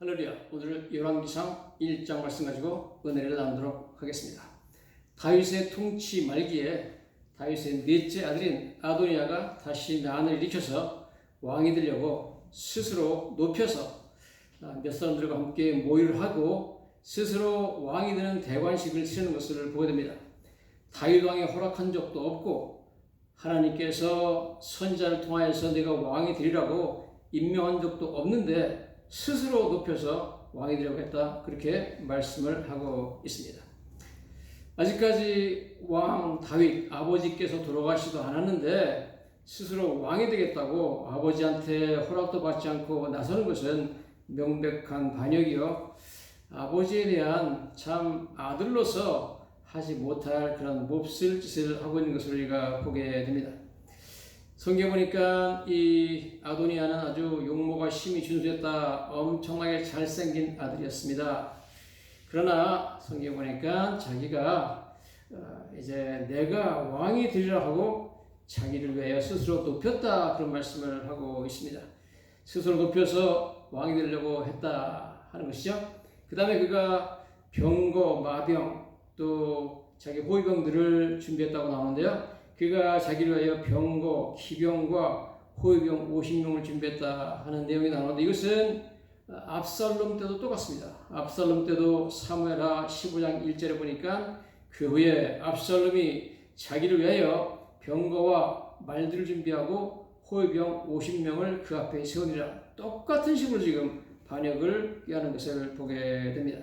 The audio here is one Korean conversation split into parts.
할렐루야. 오늘 열왕기상 1장 말씀 가지고 은혜를 나누도록 하겠습니다. 다윗의 통치 말기에 다윗의 넷째 아들인 아도니아가 다시 난을 일으켜서 왕이 되려고 스스로 높여서 아, 몇 사람들과 함께 모의를 하고 스스로 왕이 되는 대관식을 치르는 것을 보게 됩니다. 다윗 왕이 허락한 적도 없고 하나님께서 선자를 통하여서 내가 왕이 되리라고 임명한 적도 없는데 스스로 높여서 왕이 되려고 했다. 그렇게 말씀을 하고 있습니다. 아직까지 왕 다윗 아버지께서 돌아가시도 않았는데 스스로 왕이 되겠다고 아버지한테 허락도 받지 않고 나서는 것은 명백한 반역이요. 아버지에 대한 참 아들로서 하지 못할 그런 몹쓸 짓을 하고 있는 것을 우리가 보게 됩니다. 성경 보니까 이 아도니아는 아주 용모가 심히 준수했다. 엄청나게 잘생긴 아들이었습니다. 그러나 성경 보니까 자기가 어, 이제 내가 왕이 되리라 하고 자기를 위하여 스스로 높였다 그런 말씀을 하고 있습니다. 스스로 높여서 왕이 되려고 했다 하는 것이죠. 그 다음에 그가 병거, 마병 또 자기 호위병들을 준비했다고 나오는데요. 그가 자기를 위하여 병거, 기병과 호위병 50명을 준비했다 하는 내용이 나오는데 이것은 압살롬 때도 똑같습니다. 압살롬 때도 사무엘하 15장 1절에 보니까 그 후에 압살롬이 자기를 위하여 병거와 말들을 준비하고 호위병 50명을 그 앞에 세우니라 똑같은 식으로 지금 반역을 하는 것을 보게 됩니다.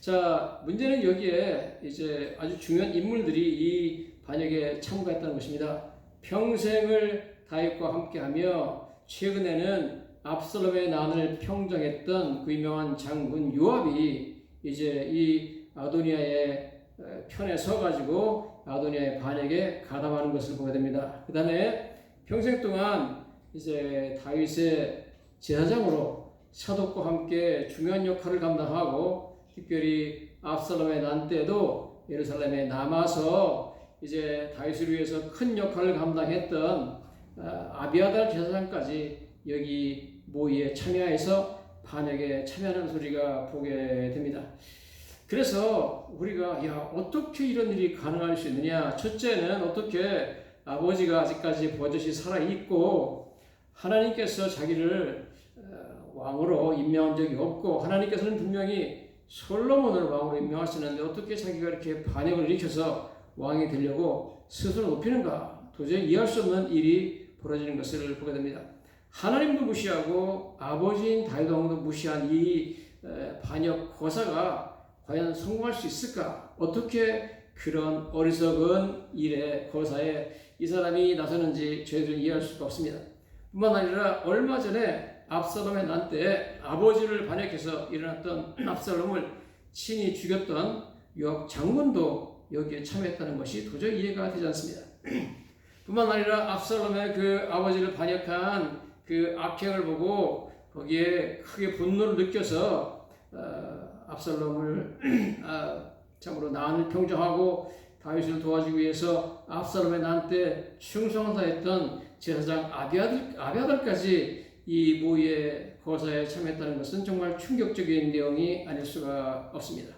자, 문제는 여기에 이제 아주 중요한 인물들이 이 반역에 참가했다는 것입니다. 평생을 다윗과 함께하며 최근에는 압살롬의 난을 평정했던 그 유명한 장군 요압이 이제 이 아도니아의 편에 서가지고 아도니아의 반역에 가담하는 것을 보게 됩니다. 그 다음에 평생 동안 이제 다윗의 제사장으로 사독과 함께 중요한 역할을 감당하고 특별히 압살롬의 난 때도 예루살렘에 남아서 이제 다윗을 위해서 큰 역할을 감당했던 아비아달 제사장까지 여기 모의에 참여해서 반역에 참여하는 소리가 보게 됩니다. 그래서 우리가 야 어떻게 이런 일이 가능할 수 있느냐? 첫째는 어떻게 아버지가 아직까지 버젓이 살아 있고 하나님께서 자기를 왕으로 임명한 적이 없고 하나님께서는 분명히 솔로몬을 왕으로 임명하시는데 어떻게 자기가 이렇게 반역을 일으켜서 왕이 되려고 스스로 높이는가? 도저히 이해할 수 없는 일이 벌어지는 것을 보게 됩니다. 하나님도 무시하고 아버지인 다윗 왕도 무시한 이 반역 거사가 과연 성공할 수 있을까? 어떻게 그런 어리석은 일에 거사에 이 사람이 나서는지 저희들은 이해할 수가 없습니다. 뿐만 아니라 얼마 전에 압살롬의 난때 아버지를 반역해서 일어났던 압살롬을 친히 죽였던 요압 장군도 여기에 참여했다는 것이 도저히 이해가 되지 않습니다. 뿐만 아니라 압살롬의 그 아버지를 반역한 그 악행을 보고 거기에 크게 분노를 느껴서 어, 압살롬을 아, 참으로 난을 평정하고 다윗을 도와주기 위해서 압살롬의 난때 충성을 다했던 제사장 아비아들 아비아들까지 이 모의의 거사에 참여했다는 것은 정말 충격적인 내용이 아닐 수가 없습니다.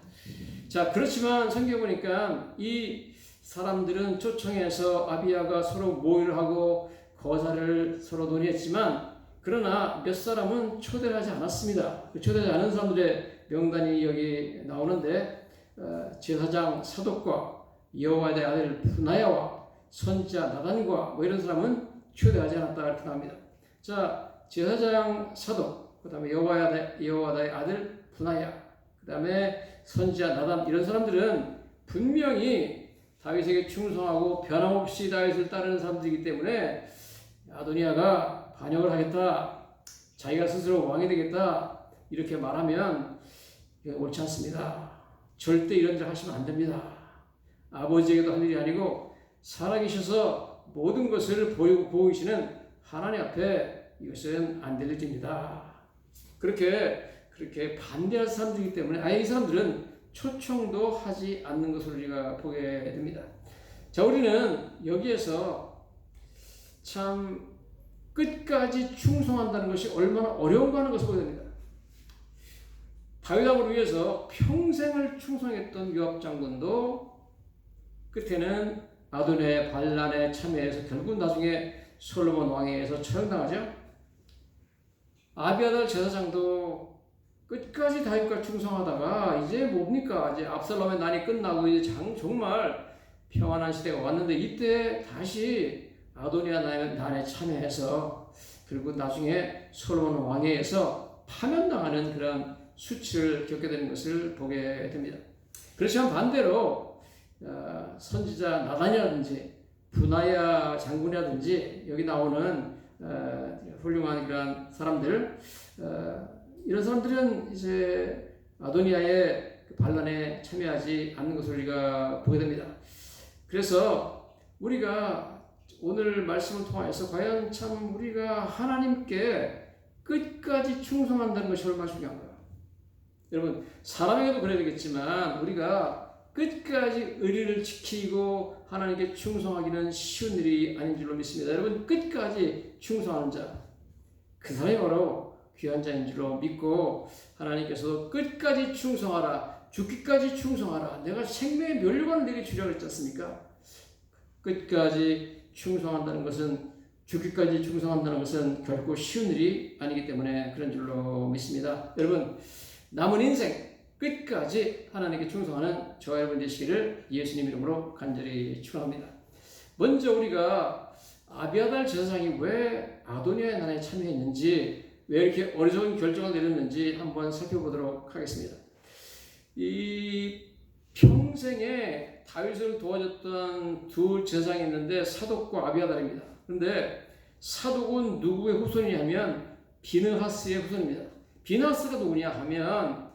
자 그렇지만 성경 보니까 이 사람들은 초청해서 아비아가 서로 모의를 하고 거사를 서로 논의했지만 그러나 몇 사람은 초대를 하지 않았습니다. 그 초대하지 않은 사람들의 명단이 여기 나오는데 어, 제사장 사독과 여호와의 아들 푸나야와 선자 나단과 뭐 이런 사람은 초대하지 않았다 이렇게 나옵니다. 자 제사장 사독 그다음에 여호와의 아들 푸나야 그다음에 선지자 나단 이런 사람들은 분명히 다윗에게 충성하고 변함없이 다윗을 따르는 사람들이기 때문에 아도니아가 반역을 하겠다 자기가 스스로 왕이 되겠다 이렇게 말하면 옳지 않습니다. 절대 이런 일 하시면 안 됩니다. 아버지에게도 할 일이 아니고 살아계셔서 모든 것을 보이시는 하나님 앞에 이것은 안 될 일입니다. 그렇게 그렇게 반대할 사람들이기 때문에 아예 이 사람들은 초청도 하지 않는 것을 우리가 보게 됩니다. 자, 우리는 여기에서 참 끝까지 충성한다는 것이 얼마나 어려운가 하는 것을 보게 됩니다. 다윗왕을 위해서 평생을 충성했던 요압 장군도 끝에는 아도네 반란에 참여해서 결국 나중에 솔로몬 왕에 의해서 처형당하죠. 아비아달 제사장도 끝까지 다윗과 충성하다가 이제 뭡니까? 이제 압살롬의 난이 끝나고 이제 장, 정말 평안한 시대가 왔는데 이때 다시 아도니아 난에, 참여해서 결국 나중에 솔로몬 왕에 의해서 파면당하는 그런 수치를 겪게 되는 것을 보게 됩니다. 그렇지만 반대로 어, 선지자 나단이라든지 분하야 장군이라든지 여기 나오는 어, 훌륭한 그런 사람들 어, 이런 사람들은 이제 아도니아의 그 반란에 참여하지 않는 것을 우리가 보게 됩니다. 그래서 우리가 오늘 말씀을 통하여서 과연 참 우리가 하나님께 끝까지 충성한다는 것이 얼마나 중요한가. 여러분 사람에게도 그래야 되겠지만 우리가 끝까지 의리를 지키고 하나님께 충성하기는 쉬운 일이 아닌 줄로 믿습니다. 여러분 끝까지 충성하는 자, 그 사람이 바로 귀한 자인 줄로 믿고 하나님께서 끝까지 충성하라, 죽기까지 충성하라. 내가 생명의 면류관을 내게 주려 그랬지 않습니까? 끝까지 충성한다는 것은 죽기까지 충성한다는 것은 결코 쉬운 일이 아니기 때문에 그런 줄로 믿습니다. 여러분 남은 인생 끝까지 하나님께 충성하는 저와 여러분 되시기를 예수님 이름으로 간절히 축원합니다. 먼저 우리가 아비아달 제사장이 왜 아도니아의 난에 참여했는지 왜 이렇게 어리석은 결정을 내렸는지 한번 살펴보도록 하겠습니다. 이 평생에 다윗을 도와줬던 두 제사장이 있는데 사독과 아비아달입니다. 그런데 사독은 누구의 후손이냐면 비느하스의 후손입니다. 비느하스가 누구냐 하면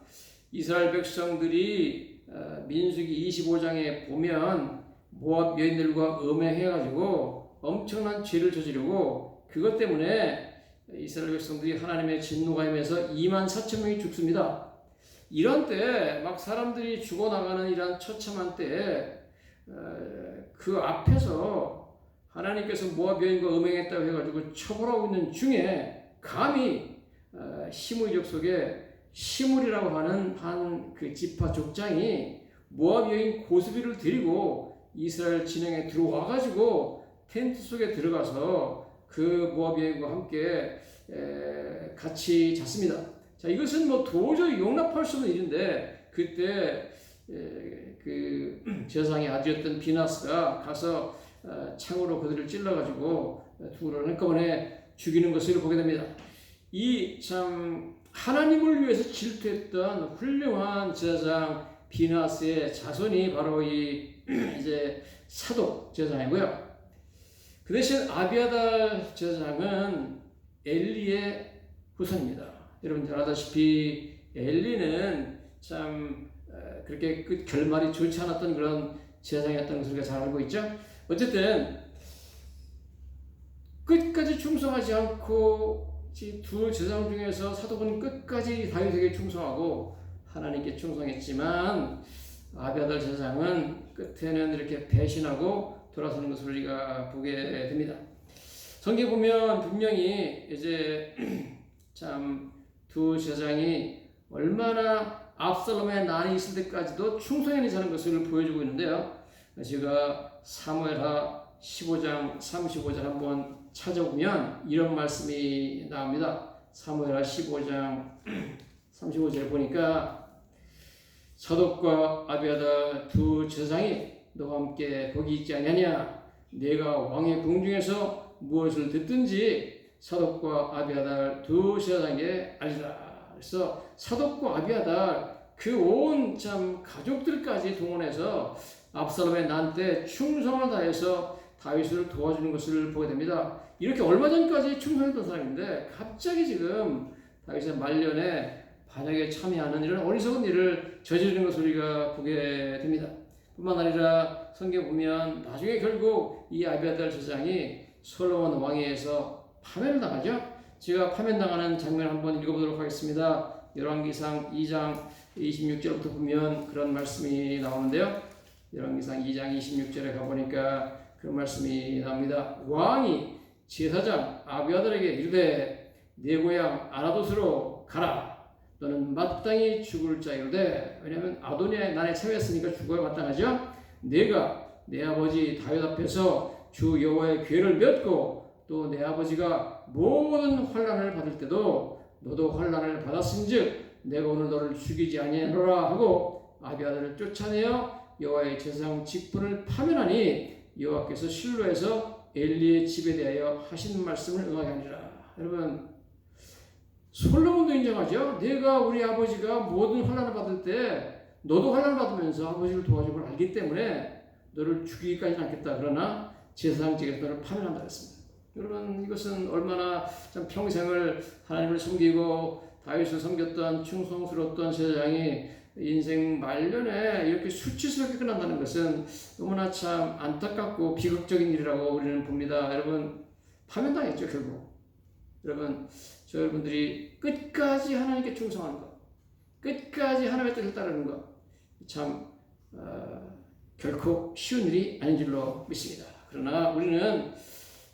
이스라엘 백성들이 어, 민수기 25장에 보면 모압 여인들과 음행해가지고 엄청난 죄를 저지르고 그것 때문에 이스라엘 백성들이 하나님의 진노가 임해서 2만 4천 명이 죽습니다. 이런 때 막 사람들이 죽어나가는 이런 처참한 때에 어, 그 앞에서 하나님께서 모압 여인과 음행했다고 해가지고 처벌하고 있는 중에 감히 어, 시므이족 속에 시물이라고 하는 한 그 지파 족장이 모압 여인 고스비를 데리고 이스라엘 진영에 들어와 가지고 텐트 속에 들어가서 그 모압 여인과 함께 같이 잤습니다. 자 이것은 뭐 도저히 용납할 수 없는 일인데 그때 그 제사장의 아들이었던 비나스가 가서 어, 창으로 그들을 찔러가지고 둘을 한꺼번에 죽이는 것을 보게 됩니다. 이 참 하나님을 위해서 질투했던 훌륭한 제사장 비나스의 자손이 바로 이 이제 사독 제사장이고요. 그 대신 아비아달 제사장은 엘리의 후손입니다. 여러분 잘 아다시피 엘리는 참 어, 그렇게 끝 결말이 좋지 않았던 그런 제사장이었던 것을 우리가 잘 알고 있죠. 어쨌든 끝까지 충성하지 않고 두 제사장 중에서 사도분 끝까지 다윗에게 충성하고 하나님께 충성했지만 아비아달 제사장은 끝에는 이렇게 배신하고 돌아서는 것을 우리가 보게 됩니다. 성경 보면 분명히 이제 참 두 제사장이 얼마나 압살롬의 난이 있을 때까지도 충성했는지 사는 것을 보여주고 있는데요. 제가 사무엘하 15장 35절 한번 찾아보면 이런 말씀이 나옵니다. 사무엘하 15장 35절에 보니까 사독과 아비아다 두 제사장이 너와 함께 거기 있지 않느냐 내가 왕의 궁중에서 무엇을 듣든지 사독과 아비아달 두 제사장에게 알리라. 그래서 사독과 아비아달 그 온 참 가족들까지 동원해서 압살롬의 난때 충성을 다해서 다윗을 도와주는 것을 보게 됩니다. 이렇게 얼마 전까지 충성했던 사람인데 갑자기 지금 다윗의 말년에 반역에 참여하는 이런 어리석은 일을 저지르는 것을 우리가 보게 됩니다. 뿐만 아니라 성경 보면 나중에 결국 이 아비아달 제사장이 솔로몬 왕에서 파면을 당하죠. 제가 파면당하는 장면 한번 읽어보도록 하겠습니다. 열왕기상 2장 26절부터 보면 그런 말씀이 나오는데요. 열왕기상 2장 26절에 가보니까 그런 말씀이 나옵니다. 왕이 제사장 아비아들에게 이르되 내 고향 아나도스로 가라. 너는 마땅히 죽을 자이로되 왜냐하면 아도니아의 난에 참여했으니까 죽어야 마땅하죠. 내가 내 아버지 다윗 앞에서 주 여호와의 괴를 맺고 또 내 아버지가 모든 환란을 받을 때도 너도 환란을 받았은즉 내가 오늘 너를 죽이지 아니하노라 하고 아비아들을 쫓아내어 여호와의 제사장 직분을 파면하니 여호와께서 실로에서 엘리의 집에 대하여 하신 말씀을 응하게 하니라. 여러분 솔로몬도 인정하죠. 내가 우리 아버지가 모든 환란을 받을 때 너도 환란을 받으면서 아버지를 도와줄 걸 알기 때문에 너를 죽이기까지는 않겠다. 그러나 제사장직에서 너를 파면한다 했습니다. 여러분 이것은 얼마나 참 평생을 하나님을 섬기고 다윗을 섬겼던 충성스러웠던 제사장이 인생 말년에 이렇게 수치스럽게 끝난다는 것은 너무나 참 안타깝고 비극적인 일이라고 우리는 봅니다. 여러분 파면당했죠 결국. 여러분 저 여러분들이 끝까지 하나님께 충성하는 것, 끝까지 하나님의 뜻을 따르는 것, 참 어, 결코 쉬운 일이 아닌 줄로 믿습니다. 그러나 우리는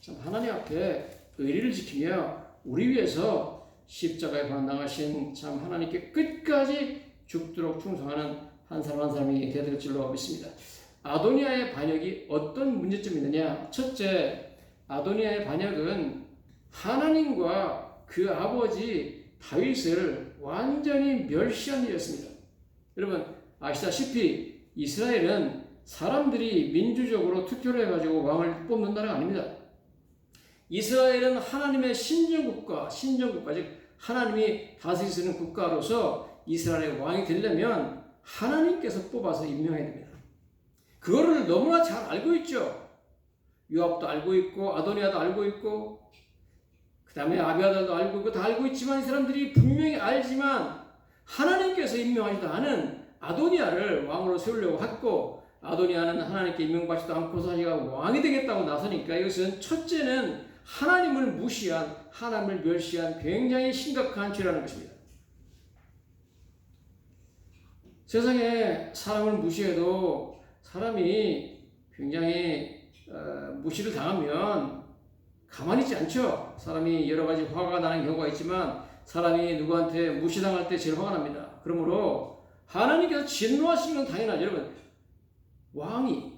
참 하나님 앞에 의리를 지키며 우리 위해서 십자가에 반당하신 참 하나님께 끝까지 죽도록 충성하는 한 사람 한 사람이 되야 될 줄로 믿습니다. 아도니아의 반역이 어떤 문제점이 있느냐? 첫째, 아도니아의 반역은 하나님과 그 아버지 다윗을 완전히 멸시한 일이었습니다. 여러분 아시다시피 이스라엘은 사람들이 민주적으로 투표를 해가지고 왕을 뽑는 나라가 아닙니다. 이스라엘은 하나님의 신정국가, 신정국가 즉 하나님이 다스리시는 국가로서 이스라엘의 왕이 되려면 하나님께서 뽑아서 임명해야 됩니다. 그거를 너무나 잘 알고 있죠. 요압도 알고 있고 아도니아도 알고 있고 그 다음에 아비아달도 알고 있고 다 알고 있지만 이 사람들이 분명히 알지만 하나님께서 임명하지도 않은 아도니아를 왕으로 세우려고 했고 아도니아는 하나님께 임명받지도 않고 자기가 왕이 되겠다고 나서니까 이것은 첫째는 하나님을 무시한 하나님을 멸시한 굉장히 심각한 죄라는 것입니다. 세상에 사람을 무시해도 사람이 굉장히 어, 무시를 당하면 가만히 있지 않죠. 사람이 여러 가지 화가 나는 경우가 있지만 사람이 누구한테 무시당할 때 제일 화가 납니다. 그러므로 하나님께서 진노하시는 건 당연하죠. 여러분 왕이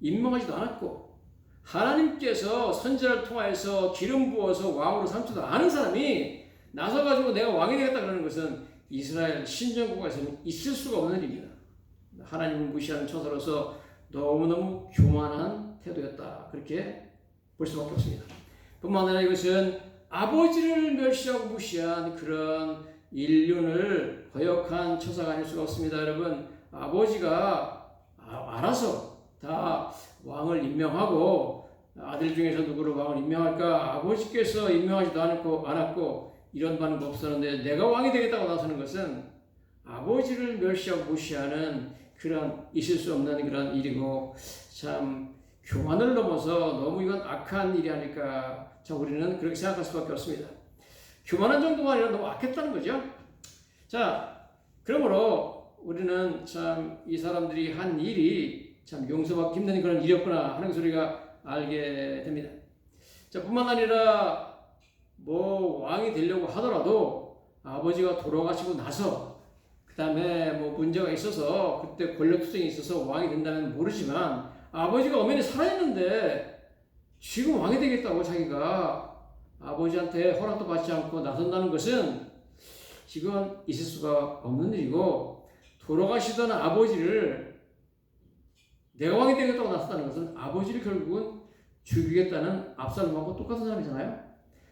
임명하지도 않았고 하나님께서 선지자를 통하여서 기름 부어서 왕으로 삼지도 않은 사람이 나서가지고 내가 왕이 되겠다 그러는 것은 이스라엘 신정국가에서는 있을 수가 없는 일입니다. 하나님을 무시하는 처사로서 너무너무 교만한 태도였다. 그렇게 볼 수밖에 없습니다. 뿐만 아니라 이것은 아버지를 멸시하고 무시한 그런 인륜을 거역한 처사가 아닐 수가 없습니다. 여러분, 아버지가 아, 알아서 다 왕을 임명하고 아들 중에서 누구를 왕을 임명할까 아버지께서 임명하지도 않았고, 않았고 이런 반응 없었는데 내가 왕이 되겠다고 나서는 것은 아버지를 멸시하고 무시하는 그런 있을 수 없는 그런 일이고 참 교만을 넘어서 너무 이건 악한 일이 아닐까 자 우리는 그렇게 생각할 수밖에 없습니다. 교만한 정도가 아니라 너무 악했다는 거죠. 자 그러므로 우리는 참 이 사람들이 한 일이 참 용서받기 힘든 그런 일이었구나 하는 우리가 알게 됩니다. 자 뿐만 아니라 뭐 왕이 되려고 하더라도 아버지가 돌아가시고 나서 그 다음에 뭐 문제가 있어서 그때 권력 투쟁이 있어서 왕이 된다면 모르지만 아버지가 엄연히 살아있는데 지금 왕이 되겠다고 자기가 아버지한테 허락도 받지 않고 나선다는 것은 지금 있을 수가 없는 일이고 돌아가시던 아버지를 내가 왕이 되겠다고 나섰다는 것은 아버지를 결국은 죽이겠다는 압살롬하고 똑같은 사람이잖아요.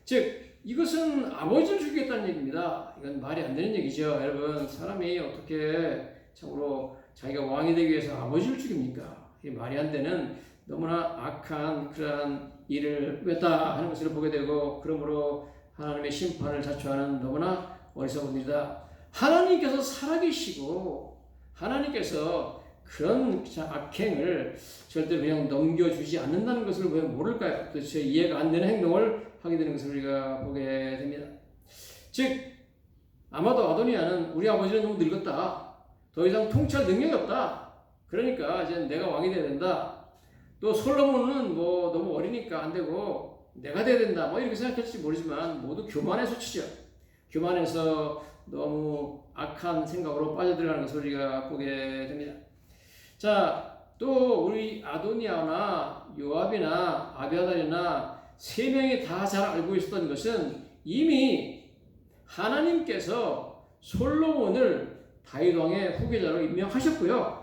즉 이것은 아버지를 죽이겠다는 얘기입니다. 이건 말이 안 되는 얘기죠. 여러분 사람이 어떻게 참으로 자기가 왕이 되기 위해서 아버지를 죽입니까? 말이 안 되는 너무나 악한 그러한 일을 했다 하는 것을 보게 되고 그러므로 하나님의 심판을 자초하는 너무나 어리석은 일이다. 하나님께서 살아계시고 하나님께서 그런 악행을 절대 그냥 넘겨주지 않는다는 것을 왜 모를까요? 도대체 이해가 안 되는 행동을 하게 되는 것을 우리가 보게 됩니다. 즉 아마도 아도니아는 우리 아버지는 너무 늙었다. 더 이상 통치할 능력이 없다. 그러니까 이제 내가 왕이 돼야 된다. 또 솔로몬은 뭐 너무 어리니까 안 되고 내가 돼야 된다. 뭐 이렇게 생각할지 모르지만 모두 교만의 소치죠. 교만해서 너무 악한 생각으로 빠져들어가는 우리가 보게 됩니다. 자, 또 우리 아도니아나 요압이나 아비아달이나 세 명이 다 잘 알고 있었던 것은 이미 하나님께서 솔로몬을 다윗 왕의 후계자로 임명하셨고요.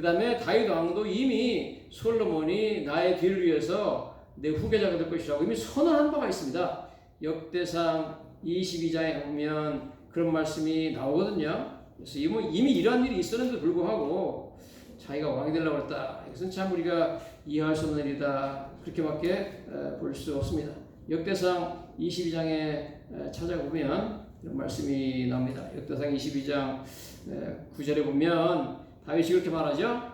그 다음에 다윗 왕도 이미 솔로몬이 나의 뒤를 위해서 내 후계자가 될 것이라고 이미 선언한 바가 있습니다. 역대상 22장에 보면 그런 말씀이 나오거든요. 그래서 이미, 이미 이러한 일이 있었는데도 불구하고 자기가 왕이 되려고 했다. 이것은 참 우리가 이해할 수 없는 일이다. 그렇게밖에 볼 수 없습니다. 역대상 22장에 찾아보면 이런 말씀이 나옵니다. 역대상 22장 9절에 보면 다윗이 이렇게 말하죠.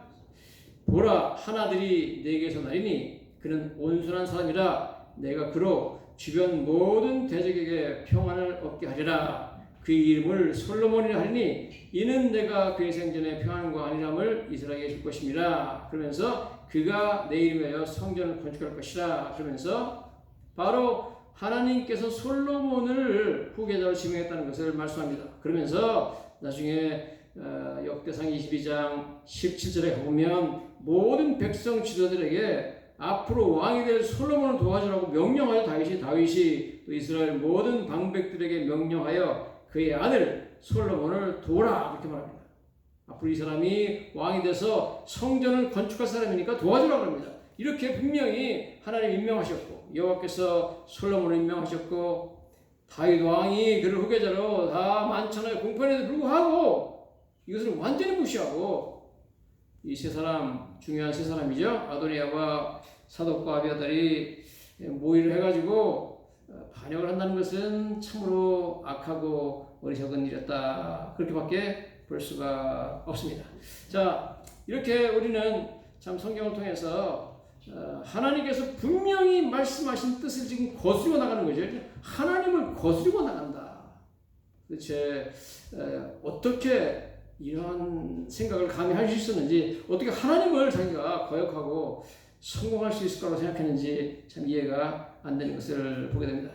보라 하나들이 내게서 나리니 그는 온순한 사람이라 내가 그로 주변 모든 대적에게 평안을 얻게 하리라. 그 이름을 솔로몬이라 하니 이는 내가 그의 생전에 평안과 안일함을 이스라엘에게 줄 것입니다. 그러면서 그가 내 이름하여 성전을 건축할 것이라. 그러면서 바로 하나님께서 솔로몬을 후계자로 지명했다는 것을 말씀합니다. 그러면서 나중에 어, 역대상 22장 17절에 보면 모든 백성 지도들에게 앞으로 왕이 될 솔로몬을 도와주라고 명령하여 다윗이 다윗이 또 이스라엘 모든 방백들에게 명령하여 그의 아들 솔로몬을 도와라 이렇게 말합니다. 앞으로 이 사람이 왕이 돼서 성전을 건축할 사람이니까 도와주라고 합니다. 이렇게 분명히 하나님 임명하셨고 여호와께서 솔로몬을 임명하셨고 다윗 왕이 그를 후계자로 다 만천하에 공판에도 불구하고 이것을 완전히 무시하고 이 세 사람 중요한 세 사람이죠 아도니아와 사독과 아비아달이 모의를 해가지고 반역을 한다는 것은 참으로 악하고 어리석은 일이었다 그렇게밖에 볼 수가 없습니다. 자 이렇게 우리는 참 성경을 통해서 어, 하나님께서 분명히 말씀하신 뜻을 지금 거스리고 나가는 거죠. 하나님을 거스리고 나간다. 도대체 어떻게 이런 생각을 감히 할 수 있었는지 어떻게 하나님을 자기가 거역하고 성공할 수 있을 거라고 생각했는지 참 이해가 안 되는 것을 보게 됩니다.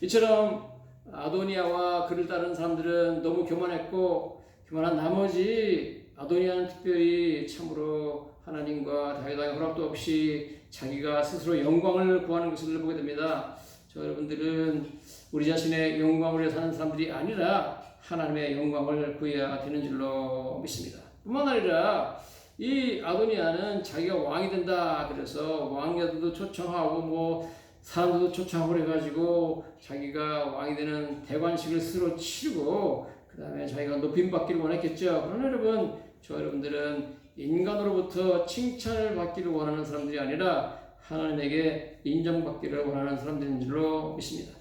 이처럼 아도니아와 그를 따르는 사람들은 너무 교만했고 교만한 나머지 아도니아는 특별히 참으로 하나님과 다윗왕의 허락도 없이 자기가 스스로 영광을 구하는 것을 보게 됩니다. 저 여러분들은 우리 자신의 영광을 위해 사는 사람들이 아니라 하나님의 영광을 구해야 되는 줄로 믿습니다. 뿐만 아니라 이 아도니아는 자기가 왕이 된다 그래서 왕녀들도 초청하고 뭐 사람들도 초청하고 그래가지고 자기가 왕이 되는 대관식을 스스로 치르고 그 다음에 자기가 높임받기를 원했겠죠. 그러나 여러분 저 여러분들은 인간으로부터 칭찬을 받기를 원하는 사람들이 아니라 하나님에게 인정받기를 원하는 사람들인 줄로 믿습니다.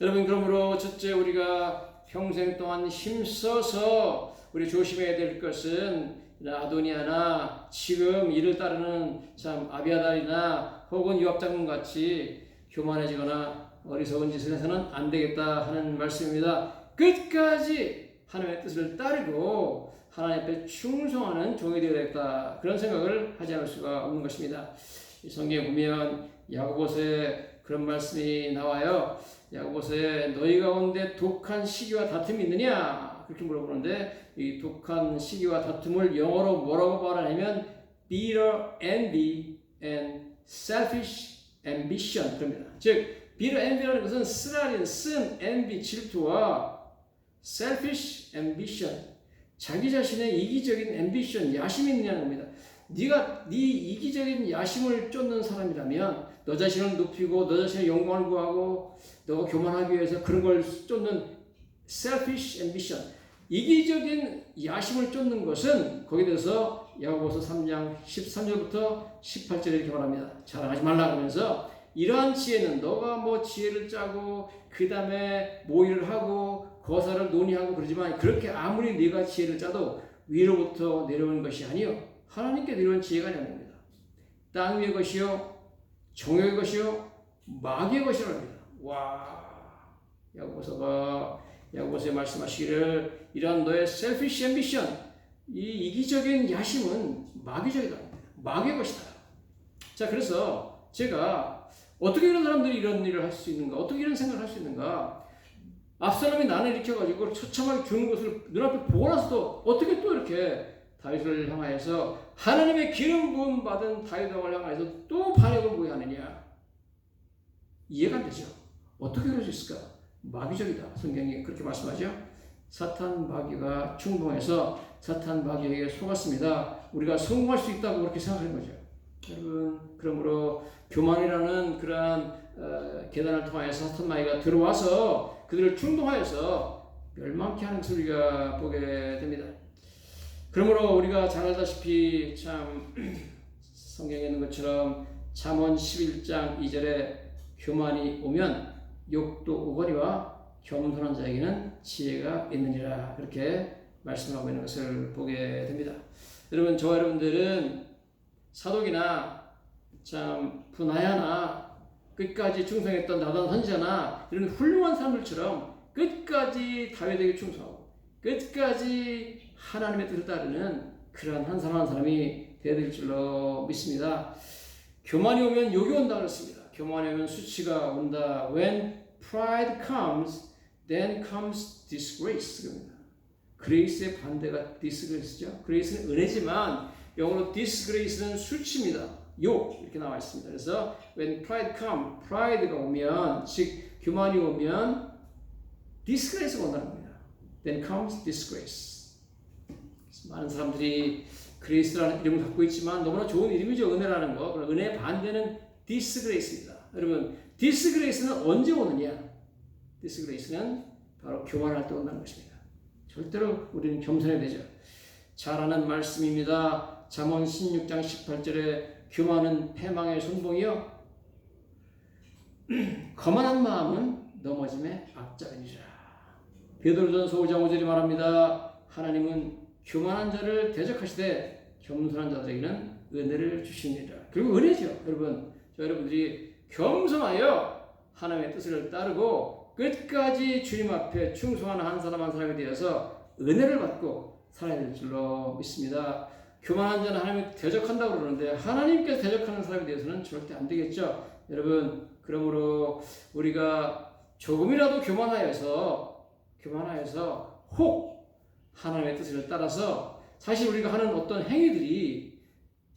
여러분 그러므로 첫째 우리가 평생 동안 힘써서 우리 조심해야 될 것은 아도니아나 지금 이를 따르는 참 아비아달이나 혹은 유압 장군 같이 교만해지거나 어리석은 짓을 해서는 안 되겠다 하는 말씀입니다. 끝까지 하나님의 뜻을 따르고 하나님 앞에 충성하는 종이 되어야겠다 그런 생각을 하지 않을 수가 없는 것입니다. 이 성경에 보면 야고보서에 그런 말씀이 나와요. 야고보서에 너희 가운데 독한 시기와 다툼이 있느냐 그렇게 물어보는데 이 독한 시기와 다툼을 영어로 뭐라고 말하냐면 bitter envy and selfish ambition 그럽니다. 즉 bitter envy라는 것은 쓰라린 쓴 envy 질투와 selfish ambition 자기 자신의 이기적인 앰비션, 야심이 있느냐는 겁니다. 네가 네 이기적인 야심을 쫓는 사람이라면 너 자신을 높이고 너 자신의 영광을 구하고 너가 교만하기 위해서 그런 걸 쫓는 selfish ambition, 이기적인 야심을 쫓는 것은 거기에 대해서 야고보서 3장 13절부터 18절에 이렇게 말합니다. 자랑하지 말라 그러면서 이러한 지혜는 너가 뭐 지혜를 짜고 그 다음에 모의를 하고 거사를 논의하고 그러지만 그렇게 아무리 네가 지혜를 짜도 위로부터 내려오는 것이 아니요 하나님께 내려온 지혜가 아닙니다. 땅 위의 것이요 종의 것이요 마귀의 것이라 합니다. 와 야고보서가 야고보서에 말씀하시기를 이러한 너의 selfish ambition 이 이기적인 야심은 마귀적이다. 마귀의 것이다. 자 그래서 제가 어떻게 이런 사람들이 이런 일을 할 수 있는가? 어떻게 이런 생각을 할 수 있는가? 압살롬이 난을 일으켜가지고 처참하게 죽는 것을 눈앞에 보고 나서도 어떻게 또 이렇게 다윗을 향하여서 하나님의 기름 부음 받은 다윗 왕을 향하여서 또 반역을 구해하느냐 이해가 안 되죠. 어떻게 그럴 수 있을까? 마귀적이다. 성경이 그렇게 말씀하죠. 사탄 마귀가 충동해서 사탄 마귀에게 속았습니다. 우리가 성공할 수 있다고 그렇게 생각하는 거죠. 여러분, 그러므로 교만이라는 그러한 어, 계단을 통하여서 사탄 마귀가 들어와서 그들을 충동하여서 멸망케 하는 우리가 보게 됩니다. 그러므로 우리가 잘 알다시피 참 성경에 있는 것처럼 잠언 11장 2절에 교만이 오면 욕도 오거리와 겸손한 자에게는 지혜가 있느니라 그렇게 말씀하고 있는 것을 보게 됩니다. 여러분 저와 여러분들은 사독이나 참 분하야나 끝까지 충성했던 나단 선지자나 이런 훌륭한 사람들처럼 끝까지 다윗에게 충성하고 끝까지 하나님의 뜻을 따르는 그러한 한 사람 한 사람이 되어야 될 줄로 믿습니다. 교만이 오면 욕이 온다 그랬습니다. 교만이 오면 수치가 온다. When pride comes, then comes disgrace. 그레이스의 반대가 disgrace죠. 그레이스는 은혜지만 영어로 disgrace는 수치입니다. 욕 이렇게 나와 있습니다. 그래서 when pride come, pride가 오면 즉 교만이 오면 disgrace가 온다는 겁니다. Then comes disgrace. 많은 사람들이 그레이스라는 이름을 갖고 있지만 너무나 좋은 이름이죠. 은혜라는 거. 은혜의 반대는 disgrace입니다. 여러분, disgrace는 언제 오느냐? disgrace는 바로 교만할 때 온다는 것입니다. 절대로 우리는 겸손해야 되죠. 잘 아는 말씀입니다. 잠언 16장 18절에 교만은 패망의 손봉이요. 거만한 마음은 넘어짐의 앞자리니라. 베드로전서 5장 5절이 말합니다. 하나님은 교만한 자를 대적하시되 겸손한 자들에게는 은혜를 주시니라. 그리고 은혜죠, 여러분. 저 여러분들이 겸손하여 하나님의 뜻을 따르고 끝까지 주님 앞에 충성하는 한 사람 한 사람이 되어서 은혜를 받고 살아야 될 줄로 믿습니다. 교만한 자는 하나님을 대적한다고 그러는데 하나님께서 대적하는 사람에 대해서는 절대 안 되겠죠. 여러분, 그러므로 우리가 조금이라도 교만하여서 교만하여서 혹 하나님의 뜻을 따라서 사실 우리가 하는 어떤 행위들이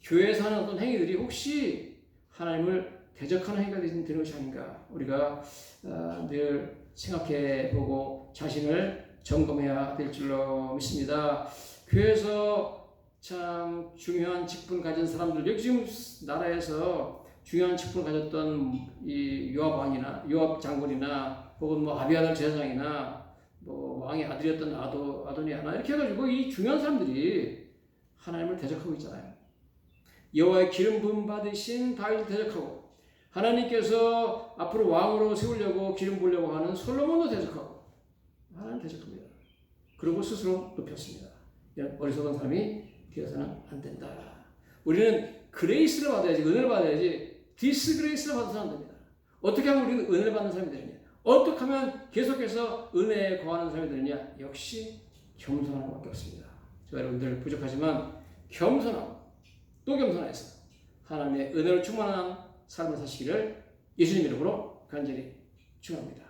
교회에서 하는 어떤 행위들이 혹시 하나님을 대적하는 행위가 되는 것이 아닌가 우리가 어, 늘 생각해 보고 자신을 점검해야 될 줄로 믿습니다. 교회에서 참 중요한 직분 가진 사람들 여기 지금 나라에서 중요한 직분 가졌던 이 요압 왕이나 요압 장군이나 혹은 뭐 아비아달 제사장이나 뭐 왕의 아들이었던 아도 아도니아나 이렇게 해가지고 이 중요한 사람들이 하나님을 대적하고 있잖아요. 여호와의 기름 부음 받으신 다윗을 대적하고 하나님께서 앞으로 왕으로 세우려고 기름 부으려고 하는 솔로몬도 대적하고 하나님 대적합니다. 그리고 스스로 높였습니다. 이런 어리석은 사람이 되어서는 안 된다. 우리는 그레이스를 받아야지 은혜를 받아야지 디스그레이스를 받아서는 안 됩니다. 어떻게 하면 우리는 은혜를 받는 사람이 되느냐? 어떻게 하면 계속해서 은혜에 거하는 사람이 되느냐? 역시 겸손한 것밖에 없습니다. 저 여러분들 부족하지만 겸손하고 또 겸손해서 하나님의 은혜로 충만한 삶을 사시기를 예수님 이름으로 간절히 축원합니다.